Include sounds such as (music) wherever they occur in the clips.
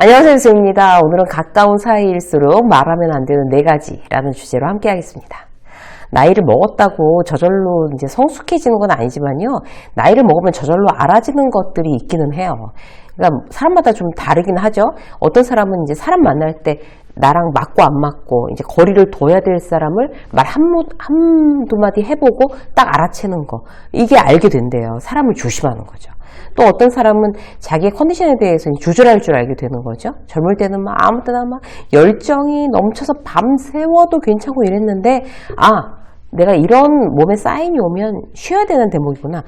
안녕하세요, 유수입니다. 오늘은 가까운 사이일수록 말하면 안 되는 네 가지라는 주제로 함께 하겠습니다. 나이를 먹었다고 저절로 이제 성숙해지는 건 아니지만요. 나이를 먹으면 저절로 알아지는 것들이 있기는 해요. 그러니까 사람마다 좀 다르긴 하죠. 어떤 사람은 이제 사람 만날 때 나랑 맞고 안 맞고 이제 거리를 둬야 될 사람을 말 한두 마디 해보고 딱 알아채는 거 이게 알게 된대요. 사람을 조심하는 거죠. 또 어떤 사람은 자기의 컨디션에 대해서 조절할 줄 알게 되는 거죠. 젊을 때는 막 아무 때나 막 열정이 넘쳐서 밤 새워도 괜찮고 이랬는데 아 내가 이런 몸에 사인이 오면 쉬어야 되는 대목이구나.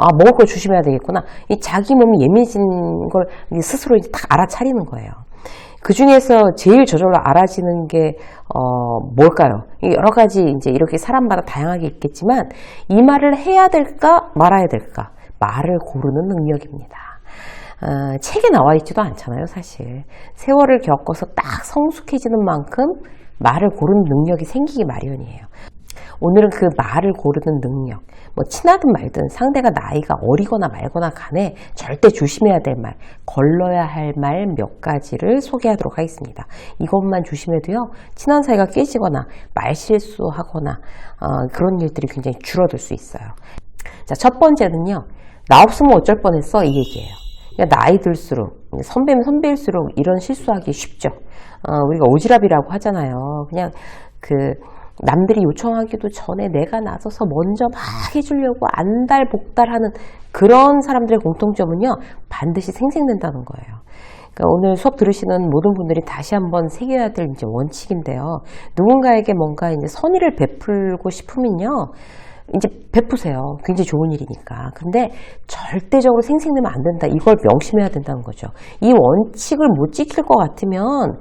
아, 먹을 걸 조심해야 되겠구나. 이 자기 몸이 예민해진 걸 스스로 이제 딱 알아차리는 거예요. 그 중에서 제일 저절로 알아지는 게, 어, 뭘까요? 여러 가지 이제 이렇게 사람마다 다양하게 있겠지만, 이 말을 해야 될까, 말아야 될까? 말을 고르는 능력입니다. 어, 책에 나와 있지도 않잖아요, 사실. 세월을 겪어서 딱 성숙해지는 만큼 말을 고르는 능력이 생기기 마련이에요. 오늘은 그 말을 고르는 능력, 뭐 친하든 말든 상대가 나이가 어리거나 말거나 간에 절대 조심해야 될 말, 걸러야 할 말 몇 가지를 소개하도록 하겠습니다. 이것만 조심해도요, 친한 사이가 깨지거나 말실수하거나 어, 그런 일들이 굉장히 줄어들 수 있어요. 자, 첫 번째는요, 나 없으면 어쩔 뻔했어 이 얘기예요. 나이 들수록 선배면 선배일수록 이런 실수하기 쉽죠. 어, 우리가 오지랖이라고 하잖아요. 그냥 그 남들이 요청하기도 전에 내가 나서서 먼저 막 해주려고 안달복달하는 그런 사람들의 공통점은요 반드시 생생된다는 거예요. 그러니까 오늘 수업 들으시는 모든 분들이 다시 한번 새겨야 될 이제 원칙인데요. 누군가에게 뭔가 이제 선의를 베풀고 싶으면요. 이제 베푸세요. 굉장히 좋은 일이니까. 근데 절대적으로 생생내면 안 된다. 이걸 명심해야 된다는 거죠. 이 원칙을 못 지킬 것 같으면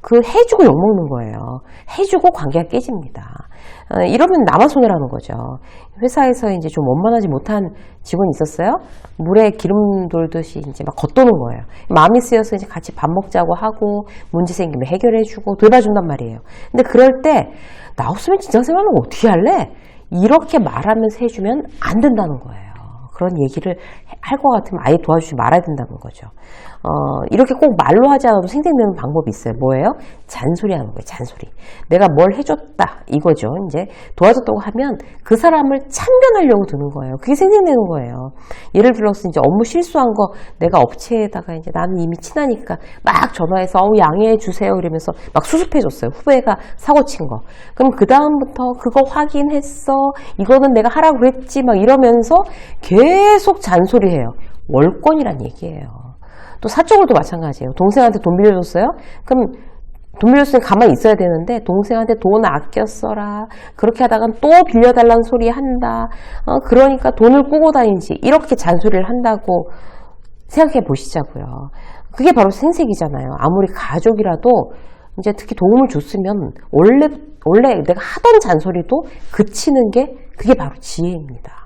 그 해주고 욕먹는 거예요. 해주고 관계가 깨집니다. 어, 이러면 나만 손해 라는 거죠. 회사에서 이제 좀 원만하지 못한 직원이 있었어요. 물에 기름 돌듯이 이제 막 겉도는 거예요. 마음이 쓰여서 이제 같이 밥 먹자고 하고 문제 생기면 해결해주고 돌봐준단 말이에요. 근데 그럴 때 나 없으면 진짜 생활은 어떻게 할래? 이렇게 말하면서 해주면 안 된다는 거예요. 그런 얘기를 할 것 같으면 아예 도와주지 말아야 된다는 거죠. 어, 이렇게 꼭 말로 하지 않아도 생생되는 방법이 있어요. 뭐예요? 잔소리 하는 거예요, 잔소리. 내가 뭘 해줬다, 이거죠. 이제 도와줬다고 하면 그 사람을 참견하려고 드는 거예요. 그게 생생되는 거예요. 예를 들어서 이제 업무 실수한 거 내가 업체에다가 이제 나는 이미 친하니까 막 전화해서 어우, 양해해 주세요. 이러면서 막 수습해 줬어요. 후배가 사고 친 거. 그럼 그 다음부터 그거 확인했어. 이거는 내가 하라고 그랬지. 막 이러면서 계속 잔소리해요. 월권이란 얘기예요. 또 사적으로도 마찬가지예요. 동생한테 돈 빌려줬어요? 그럼 돈 빌려줬으니 가만히 있어야 되는데 동생한테 돈 아껴 써라. 그렇게 하다간 또 빌려달라는 소리 한다. 어, 그러니까 돈을 꾸고 다니지. 이렇게 잔소리를 한다고 생각해 보시자고요. 그게 바로 생색이잖아요. 아무리 가족이라도 이제 특히 도움을 줬으면 원래 원래 내가 하던 잔소리도 그치는 게 그게 바로 지혜입니다.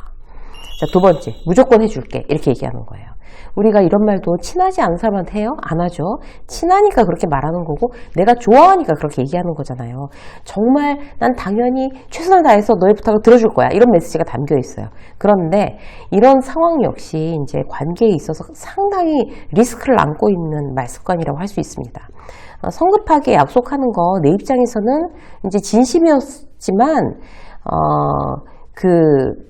자, 두 번째, 무조건 해줄게. 이렇게 얘기하는 거예요. 우리가 이런 말도 친하지 않은 사람한테 해요? 안 하죠. 친하니까 그렇게 말하는 거고, 내가 좋아하니까 그렇게 얘기하는 거잖아요. 정말 난 당연히 최선을 다해서 너의 부탁을 들어줄 거야. 이런 메시지가 담겨 있어요. 그런데 이런 상황 역시 이제 관계에 있어서 상당히 리스크를 안고 있는 말 습관이라고 할 수 있습니다. 어, 성급하게 약속하는 거 내 입장에서는 이제 진심이었지만, 어, 그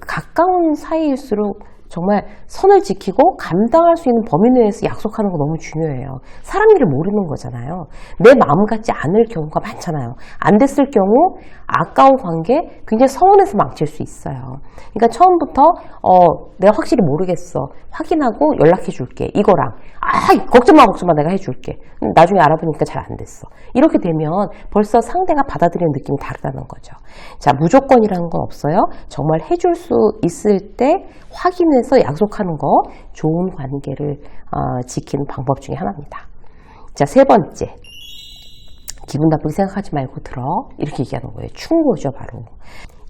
가까운 사이일수록 정말 선을 지키고 감당할 수 있는 범위 내에서 약속하는 거 너무 중요해요. 사람 일을 모르는 거잖아요. 내 마음 같지 않을 경우가 많잖아요. 안 됐을 경우 아까운 관계 굉장히 서운해서 망칠 수 있어요. 그러니까 처음부터 어, 내가 확실히 모르겠어. 확인하고 연락해 줄게. 이거랑 아 걱정 마 걱정 마 내가 해 줄게. 나중에 알아보니까 잘 안 됐어. 이렇게 되면 벌써 상대가 받아들이는 느낌이 다르다는 거죠. 자 무조건이라는 건 없어요. 정말 해줄 수 있을 때 확인 해서 약속하는 거 좋은 관계를 어, 지키는 방법 중에 하나입니다. 자 세 번째 기분 나쁘게 생각하지 말고 들어 이렇게 얘기하는 거예요. 충고죠 바로.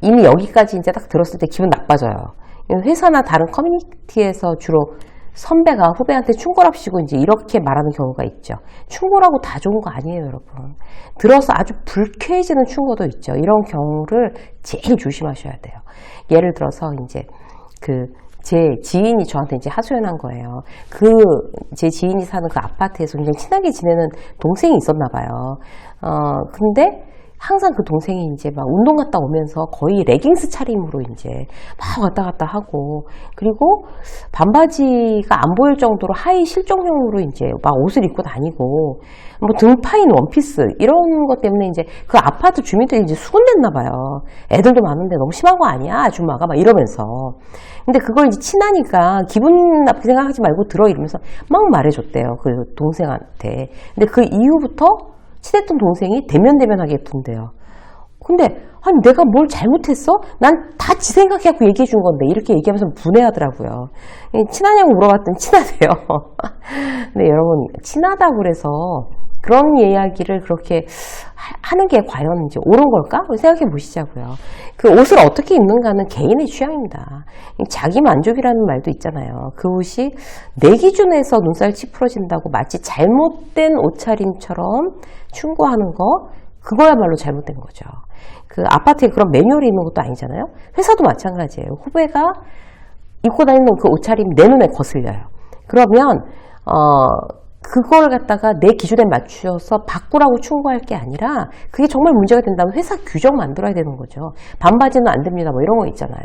이미 여기까지 이제 딱 들었을 때 기분 나빠져요. 회사나 다른 커뮤니티에서 주로 선배가 후배한테 충고랍시고 이제 이렇게 말하는 경우가 있죠. 충고라고 다 좋은 거 아니에요, 여러분. 들어서 아주 불쾌해지는 충고도 있죠. 이런 경우를 제일 조심하셔야 돼요. 예를 들어서 이제 그 제 지인이 저한테 이제 하소연한 거예요. 그 제 지인이 사는 그 아파트에서 굉장히 친하게 지내는 동생이 있었나 봐요. 어 근데 항상 그 동생이 이제 막 운동 갔다 오면서 거의 레깅스 차림으로 이제 막 왔다 갔다 하고 그리고 반바지가 안 보일 정도로 하이 실종형으로 이제 막 옷을 입고 다니고 뭐 등 파인 원피스 이런 것 때문에 이제 그 아파트 주민들이 이제 수군댔나 봐요. 애들도 많은데 너무 심한 거 아니야? 아줌마가? 막 이러면서. 근데 그걸 이제 친하니까 기분 나쁘게 생각하지 말고 들어 이러면서 막 말해줬대요 그 동생한테. 근데 그 이후부터 친했던 동생이 대면대면하게 둔대요. 근데 아니 내가 뭘 잘못했어? 난 다 지 생각해갖고 얘기해 준 건데 이렇게 얘기하면서 분해하더라고요. 이 친하냐고 물어봤더니 친하대요. (laughs) 근데 여러분 친하다고 그래서 그런 이야기를 그렇게 하- 하는 게 과연 이제 옳은 걸까? 생각해 보시자고요. 그 옷을 어떻게 입는가는 개인의 취향입니다. 자기 만족이라는 말도 있잖아요. 그 옷이 내 기준에서 눈살 찌푸러진다고 마치 잘못된 옷차림처럼 충고하는 거, 그거야말로 잘못된 거죠. 그 아파트에 그런 매뉴얼이 있는 것도 아니잖아요. 회사도 마찬가지예요. 후배가 입고 다니는 그 옷차림이 내 눈에 거슬려요. 그러면 어 그걸 갖다가 내 기준에 맞추어서 바꾸라고 충고할 게 아니라 그게 정말 문제가 된다면 회사 규정 만들어야 되는 거죠. 반바지는 안 됩니다. 뭐 이런 거 있잖아요.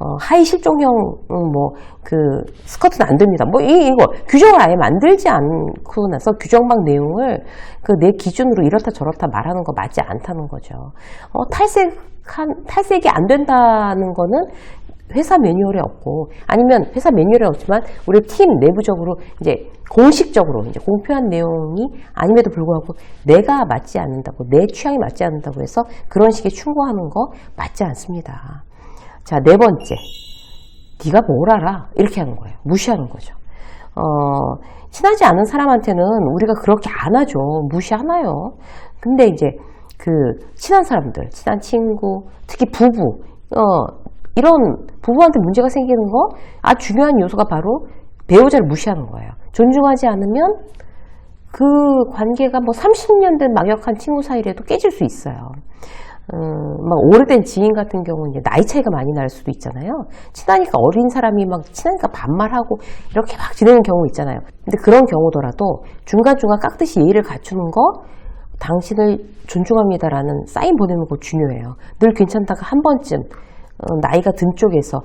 어, 하이 실종형 음, 뭐그 스커트는 안 됩니다. 뭐 이, 이거 규정을 아예 만들지 않고 나서 규정막 내용을 그 내 기준으로 이렇다 저렇다 말하는 거 맞지 않다는 거죠. 어, 탈색한 탈색이 안 된다는 거는 회사 매뉴얼에 없고 아니면 회사 매뉴얼에 없지만 우리 팀 내부적으로 이제 공식적으로 이제 공표한 내용이 아님에도 불구하고 내가 맞지 않는다고 내 취향이 맞지 않는다고 해서 그런 식의 충고하는 거 맞지 않습니다. 자, 네 번째. 네가 뭘 알아? 이렇게 하는 거예요. 무시하는 거죠. 어, 친하지 않은 사람한테는 우리가 그렇게 안 하죠. 무시하나요? 근데 이제 그 친한 사람들, 친한 친구, 특히 부부, 어, 이런 부부한테 문제가 생기는 거 아주 중요한 요소가 바로 배우자를 무시하는 거예요. 존중하지 않으면 그 관계가 뭐 30년 된 막역한 친구 사이라도 깨질 수 있어요. 음, 막 오래된 지인 같은 경우는 이제 나이 차이가 많이 날 수도 있잖아요. 친하니까 어린 사람이 막 친하니까 반말하고 이렇게 막 지내는 경우 있잖아요. 근데 그런 경우더라도 중간중간 깎듯이 예의를 갖추는 거 당신을 존중합니다라는 사인 보내는 거 중요해요. 늘 괜찮다가 한 번쯤 어, 나이가 든 쪽에서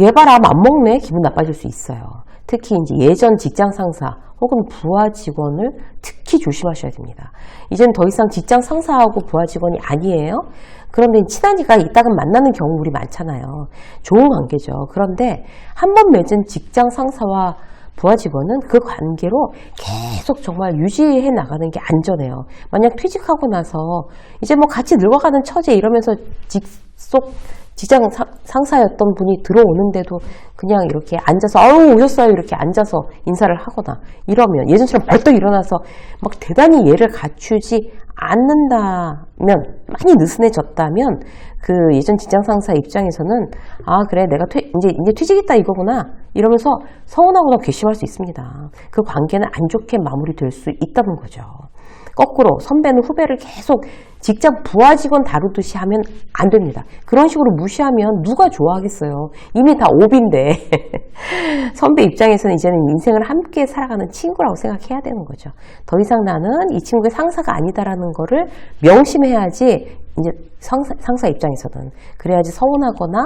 얘 봐라 안 먹네 기분 나빠질 수 있어요. 특히 이제 예전 직장 상사 혹은 부하 직원을 특히 조심하셔야 됩니다. 이제는 더 이상 직장 상사하고 부하 직원이 아니에요. 그런데 친하니까 이따금 만나는 경우 우리 많잖아요. 좋은 관계죠. 그런데 한 번 맺은 직장 상사와 부하 직원은 그 관계로 계속 정말 유지해 나가는 게 안전해요. 만약 퇴직하고 나서 이제 뭐 같이 늙어가는 처제 이러면서 직속 직장 사- 상사였던 분이 들어오는데도 그냥 이렇게 앉아서 아우 오셨어요. 이렇게 앉아서 인사를 하거나 이러면 예전처럼 벌떡 일어나서 막 대단히 예를 갖추지 않는다면 많이 느슨해졌다면 그 예전 직장 상사 입장에서는 아 그래. 내가 퇴, 이제 이제 퇴직했다 이거구나 이러면서 서운하거나 괘씸할 수 있습니다. 그 관계는 안 좋게 마무리될 수 있다는 거죠. 거꾸로 선배는 후배를 계속 직장 부하 직원 다루듯이 하면 안 됩니다. 그런 식으로 무시하면 누가 좋아하겠어요. 이미 다 오비인데 (laughs) 선배 입장에서는 이제는 인생을 함께 살아가는 친구라고 생각해야 되는 거죠. 더 이상 나는 이 친구의 상사가 아니다라는 거를 명심해야지 이제 상사, 상사 입장에서는 그래야지 서운하거나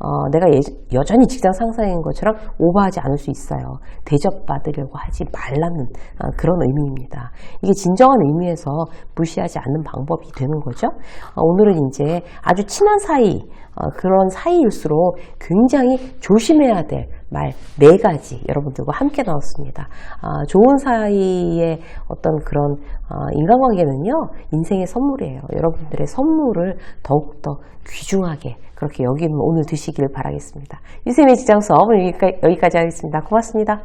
어, 내가 예, 여전히 직장 상사인 것처럼 오버하지 않을 수 있어요. 대접받으려고 하지 말라는 어, 그런 의미입니다. 이게 진정한 의미에서 무시하지 않는 방법이 되는 거죠. 어, 오늘은 이제 아주 친한 사이, 어, 그런 사이일수록 굉장히 조심해야 될 말 네 가지 여러분들과 함께 나눴습니다. 아, 좋은 사이의 어떤 그런 어, 인간관계는요, 인생의 선물이에요. 여러분들의 선물을 더욱더 귀중하게 그렇게 여기면 오늘 드시길 바라겠습니다. 유세민 직장 수업 오늘 여기까지, 여기까지 하겠습니다. 고맙습니다.